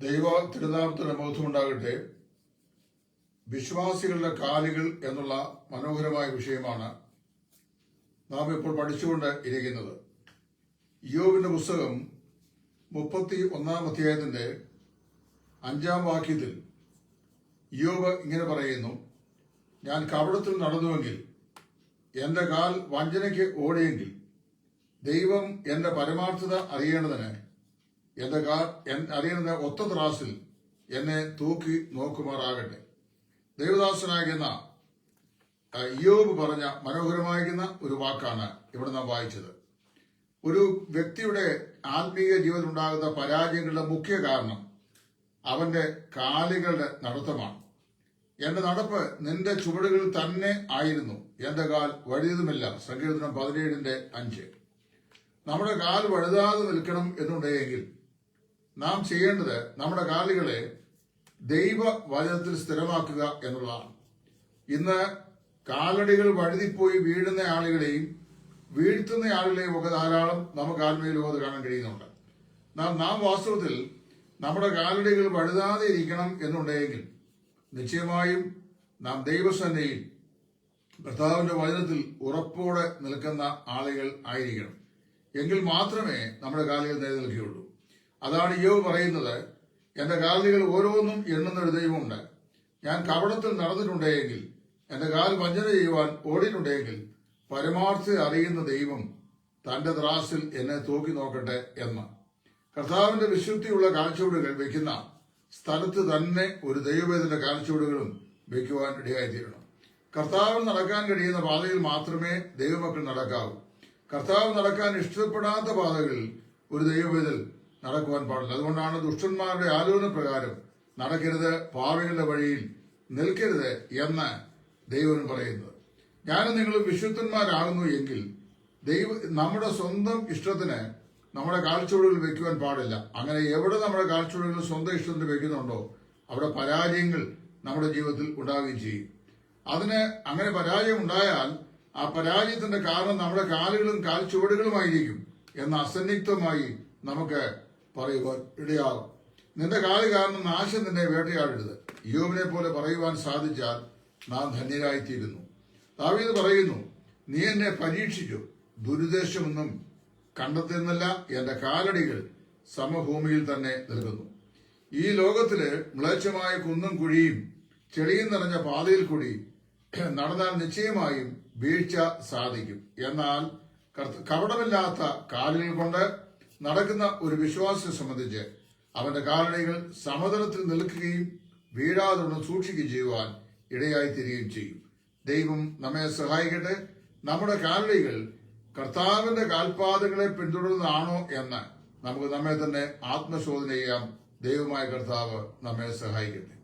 ദൈവ തിരുനാമത്തിന് ബോധമുണ്ടാകട്ടെ വിശ്വാസികളുടെ കാലുകൾ എന്നുള്ള മനോഹരമായ വിഷയമാണ് നാം ഇപ്പോൾ പഠിച്ചുകൊണ്ട് ഇരിക്കുന്നത്. യോവിന്റെ പുസ്തകം മുപ്പത്തി ഒന്നാം അധ്യായത്തിന്റെ അഞ്ചാം വാക്യത്തിൽ യോബ് ഇങ്ങനെ പറയുന്നു ഞാൻ കവടത്തിൽ നടന്നുവെങ്കിൽ എന്റെ കാൽ വഞ്ചനയ്ക്ക് ഓടിയെങ്കിൽ ദൈവം എന്റെ പരമാർത്ഥത അറിയേണ്ടതിന് എന്റെ എൻ- അറിയുന്ന ഒത്ത ത്രാസിൽ എന്നെ തൂക്കി നോക്കുമാറാകട്ടെ. ദൈവദാസനാകുന്ന യോബ് പറഞ്ഞ മനോഹരമായിരിക്കുന്ന ഒരു വാക്കാണ് ഇവിടെ നാം വായിച്ചത്. ഒരു വ്യക്തിയുടെ ആത്മീയ ജീവിതത്തിൽ ഉണ്ടാകുന്ന പരാജയങ്ങളുടെ മുഖ്യ കാരണം അവന്റെ കാലുകളുടെ നടത്തമാണ്. എന്റെ നടപ്പ് നിന്റെ ചുവടുകൾ തന്നെ ആയിരുന്നു. എന്റെ കാൽ വഴുതുമില്ല സങ്കീർത്തനം പതിനേഴിന്റെ അഞ്ച്. നമ്മുടെ കാൽ വഴുതാതെ നിൽക്കണം എന്നുണ്ടെങ്കിൽ നാം ചെയ്യേണ്ടത് നമ്മുടെ കാലുകളെ ദൈവ വചനത്തിൽ സ്ഥിരമാക്കുക എന്നുള്ളതാണ്. ഇന്ന് കാലടികൾ വഴുതിപ്പോയി വീഴുന്ന ആളുകളെയും വീഴ്ത്തുന്ന ആളുകളെയും ഒക്കെ ധാരാളം നമുക്ക് ആത്മീയ ലോകത്ത് കാണാൻ കഴിയുന്നുണ്ട്. നാം നാം വാസ്തവത്തിൽ നമ്മുടെ കാലടികൾ വഴുതാതെ ഇരിക്കണം എന്നുണ്ടെങ്കിൽ നിശ്ചയമായും നാം ദൈവസന്നയിൽ കർത്താവിന്റെ വചനത്തിൽ ഉറപ്പോടെ നിൽക്കുന്ന ആളുകൾ ആയിരിക്കണം. എങ്കിൽ മാത്രമേ നമ്മുടെ കാലുകൾ നിലനിൽക്കുകയുള്ളൂ. അതാണ് യോ പറയുന്നത്. എന്റെ കാലുകൾ ഓരോന്നും എണ്ണുന്ന ഒരു ദൈവമുണ്ട്. ഞാൻ കവടത്തിൽ നടന്നിട്ടുണ്ടെങ്കിൽ എന്റെ കാൽ വഞ്ചന ചെയ്യുവാൻ ഓടിയിട്ടുണ്ടെങ്കിൽ പരമാർത്ഥി അറിയുന്ന ദൈവം തന്റെ ത്രാസിൽ എന്നെ തൂക്കി നോക്കട്ടെ എന്ന്. കർത്താവിന്റെ വിശുദ്ധിയുള്ള കാഴ്ചവടുകൾ വെക്കുന്ന സ്ഥലത്ത് തന്നെ ഒരു ദൈവവേദന്റെ കാഴ്ചവടുകളും വെക്കുവാൻ ഇടയായിത്തീരണം. കർത്താവ് നടക്കാൻ കഴിയുന്ന പാതയിൽ മാത്രമേ ദൈവമക്കൾ നടക്കാവൂ. കർത്താവ് നടക്കാൻ ഇഷ്ടപ്പെടാത്ത പാതകളിൽ ഒരു ദൈവവേദൽ നടക്കുവാൻ പാടില്ല. അതുകൊണ്ടാണ് ദുഷ്ടന്മാരുടെ ആലോചന പ്രകാരം നടക്കരുത് പാവികളുടെ വഴിയിൽ നിൽക്കരുത് എന്ന് ദൈവം പറയുന്നത്. ഞാനും നിങ്ങളും വിശുദ്ധന്മാരാകുന്നു എങ്കിൽ ദൈവ നമ്മുടെ സ്വന്തം ഇഷ്ടത്തിന് നമ്മുടെ കാൽച്ചുവടുകൾ വെക്കുവാൻ പാടില്ല. അങ്ങനെ എവിടെ നമ്മുടെ കാൽച്ചുവടുകൾ സ്വന്തം ഇഷ്ടത്തിന് വെക്കുന്നുണ്ടോ അവിടെ പരാജയങ്ങൾ നമ്മുടെ ജീവിതത്തിൽ ഉണ്ടാവുകയും ചെയ്യും. അതിന് അങ്ങനെ പരാജയം ഉണ്ടായാൽ ആ പരാജയത്തിന്റെ കാരണം നമ്മുടെ കാലുകളും കാൽച്ചുവടുകളുമായിരിക്കും എന്ന അസന്നിഗ്ധമായി നമുക്ക് പറയുവാൻ ഇടയാകും. നിന്റെ കാളി കാരണം നാശം നിന്നെ വേട്ടയാടരുത്. യോബിനെ പോലെ പറയുവാൻ സാധിച്ചാൽ നാം ധന്യരായിത്തീരുന്നു. ദാവീദ് പറയുന്നു നീ എന്നെ പരീക്ഷിച്ചു. ദുരുദ്ദേശമൊന്നും കണ്ടെത്തുന്നില്ല. എന്റെ കാലടികൾ സമഭൂമിയിൽ തന്നെ നൽകുന്നു ഈ ലോകത്തിൽ മ്ലേച്ഛമായ കുന്നും കുഴിയും ചെളിയും നിറഞ്ഞ പാതയിൽ കൂടി നടന്നാൽ നിശ്ചയമായും വീഴ്ച സാധിക്കും. എന്നാൽ കപടമില്ലാത്ത കാലുകൾ കൊണ്ട് നടക്കുന്ന ഒരു വിശ്വാസിയെ സംബന്ധിച്ച് അവന്റെ കാലടികൾ സമതലത്തിൽ നിൽക്കുകയും വീഴാതൊന്നും സൂക്ഷിക്കുകയും ചെയ്യുവാൻ ഇടയായിത്തീരുകയും ചെയ്യും. ദൈവം നമ്മെ സഹായിക്കട്ടെ. നമ്മുടെ കാലടികൾ കർത്താവിന്റെ കാൽപാതകളെ പിന്തുടരുന്നതാണോ എന്ന് നമുക്ക് നമ്മെ തന്നെ ആത്മശോധന ചെയ്യാം ദൈവമായ കർത്താവ് നമ്മെ സഹായിക്കട്ടെ.